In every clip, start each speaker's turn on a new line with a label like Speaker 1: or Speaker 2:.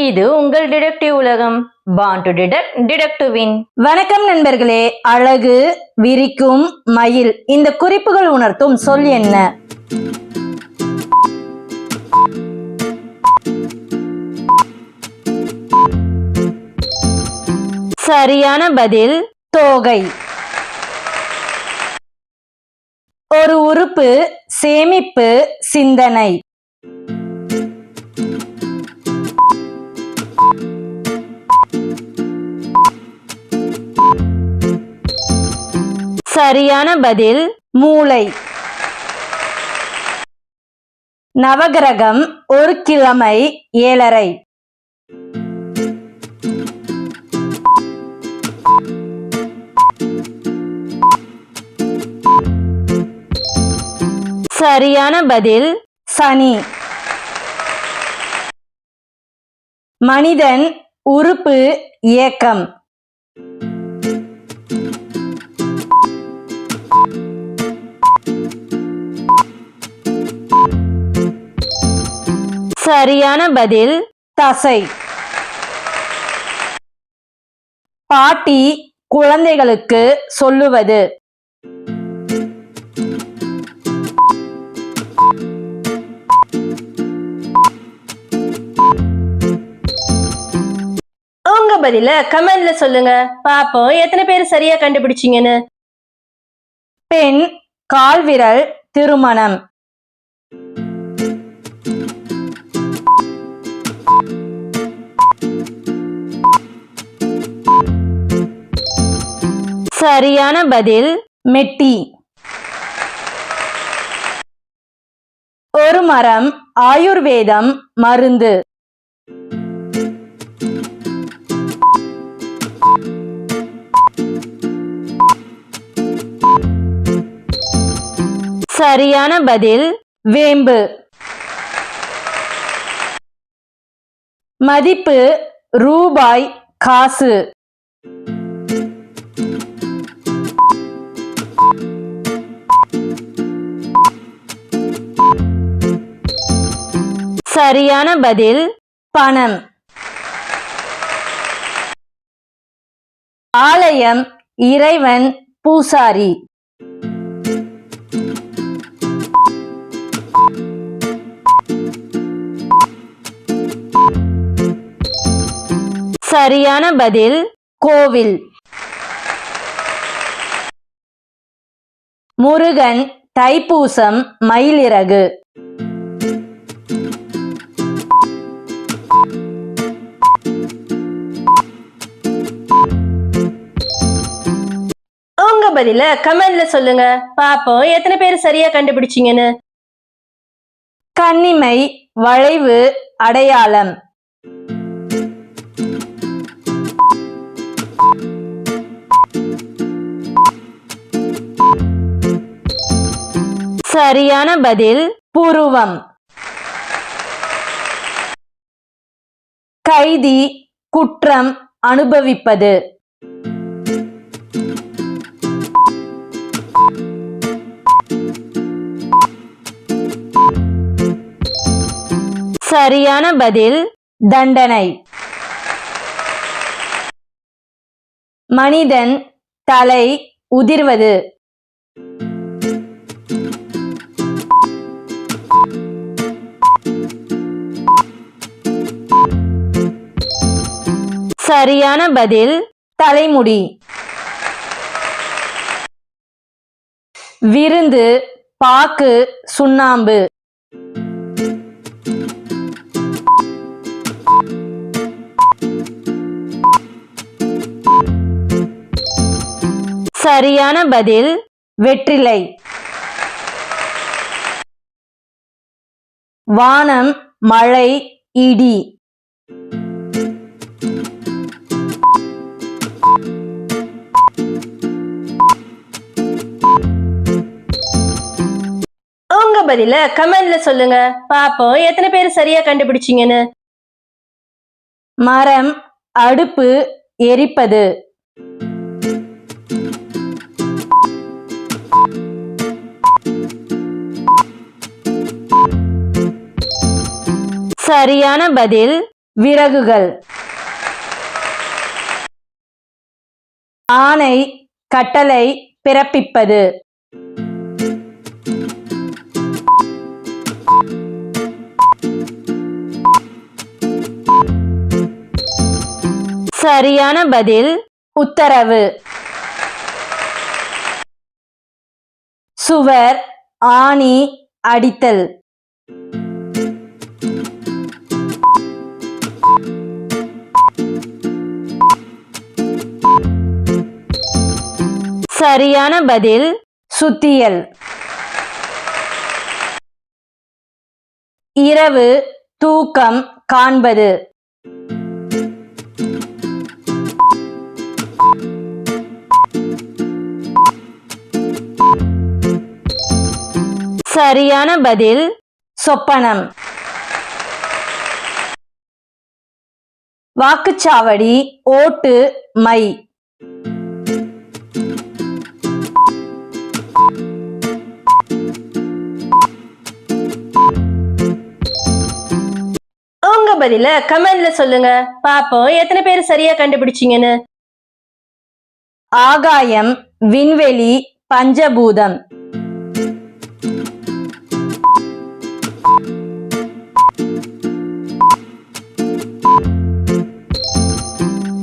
Speaker 1: இது உங்கள் டிடெக்டிவ் உலகம். பான் டு டிடெக்ட் டிடெக்டிவின்
Speaker 2: வணக்கம் நண்பர்களே. அழகு விரிக்கும் மயில். இந்த குறிப்புகள் உணர்த்தும் சொல் என்ன?
Speaker 1: சரியான பதில்
Speaker 2: தோகை. ஒரு உறுப்பு சேமிப்பு சிந்தனை.
Speaker 1: சரியான பதில்
Speaker 2: மூளை. நவகிரகம் ஒரு கிழமை ஏழரை.
Speaker 1: சரியான பதில்
Speaker 2: சனி. மனிதன் உறுப்பு இயக்கம்
Speaker 1: சரியான பதில்
Speaker 2: தசை. பாட்டி குழந்தைகளுக்கு சொல்லுவது.
Speaker 3: உங்க பதில கமெண்ட்ல சொல்லுங்க. பாப்போம் எத்தனை பேர் சரியா கண்டுபிடிச்சீங்கன்னு.
Speaker 2: பெண் கால்விரல் திருமணம்.
Speaker 1: சரியான பதில்
Speaker 2: மெட்டி. ஒரு மரம் ஆயுர்வேதம் மருந்து.
Speaker 1: சரியான பதில்
Speaker 2: வேம்பு. மதிப்பு ரூபாய் காசு.
Speaker 1: சரியான பதில்
Speaker 2: பணம். ஆலயம் இறைவன் பூசாரி.
Speaker 1: சரியான பதில்
Speaker 2: கோவில். முருகன் தைப்பூசம் மயிலிறகு.
Speaker 3: பதில கமெண்ட்ல சொல்லுங்க. பாப்போம் எத்தனை பேர் சரியா கண்டுபிடிச்சீங்கன்னு?
Speaker 2: கன்னிமை வளைவு அடையாளம்.
Speaker 1: சரியான பதில்
Speaker 2: புருவம். கைதி குற்றம் அனுபவிப்பது.
Speaker 1: சரியான பதில்
Speaker 2: தண்டனை. மனிதன் தலை உதிர்வது.
Speaker 1: சரியான பதில்
Speaker 2: தலைமுடி. விருந்து பாக்கு சுண்ணாம்பு.
Speaker 1: சரியான பதில்
Speaker 2: வெற்றிலை. வானம் மழை இடி.
Speaker 3: உங்க பதில கமெண்ட்ல சொல்லுங்க. பாப்போம் எத்தனை பேர் சரியா கண்டுபிடிச்சீங்கன்னு?
Speaker 2: மரம் அடுப்பு எரிப்பது.
Speaker 1: சரியான பதில்
Speaker 2: விறகுகள். ஆணை கட்டளை பிறப்பிப்பது.
Speaker 1: சரியான பதில்
Speaker 2: உத்தரவு. சுவர் ஆணி அடித்தல்.
Speaker 1: சரியான பதில்
Speaker 2: சுத்தியல். இரவு தூக்கம் காண்பது.
Speaker 1: சரியான பதில்
Speaker 2: சொப்பனம். வாக்குச்சாவடி ஓட்டு மை.
Speaker 3: பதில கமெண்ட்ல சொல்லுங்க. பாப்போம் எத்தனை பேர் சரியா கண்டுபிடிச்சீங்கன்னு.
Speaker 2: ஆகாயம் விண்வெளி பஞ்சபூதம்.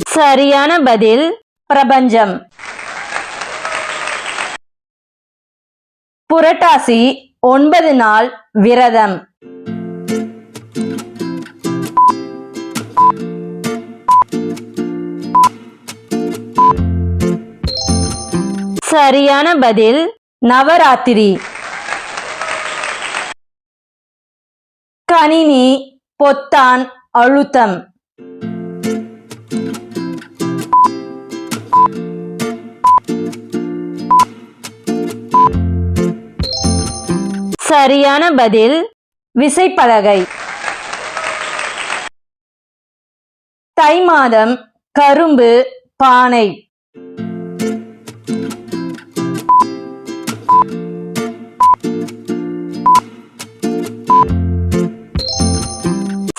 Speaker 1: சரியான பதில்
Speaker 2: பிரபஞ்சம். புரட்டாசி ஒன்பது நாள் விரதம்.
Speaker 1: சரியான பதில்
Speaker 2: நவராத்திரி. கணினி பொத்தான் அழுத்தம்.
Speaker 1: சரியான பதில்
Speaker 2: விசைப்பலகை. தை மாதம் கரும்பு பானை.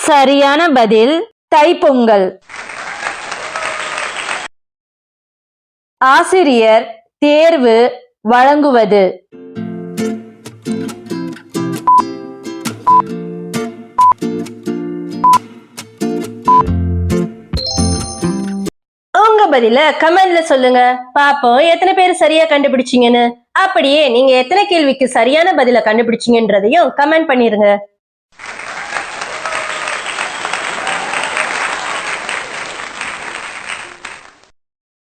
Speaker 1: சரியான பதில்
Speaker 2: தைப்பொங்கல். ஆசிரியர் தேர்வு வழங்குவது.
Speaker 3: உங்க பதில கமெண்ட்ல சொல்லுங்க. பாப்போம் எத்தனை பேர் சரியா கண்டுபிடிச்சீங்கன்னு. அப்படியே நீங்க எத்தனை கேள்விக்கு சரியான பதில கண்டுபிடிச்சீங்கன்றதையும் கமெண்ட் பண்ணிருங்க.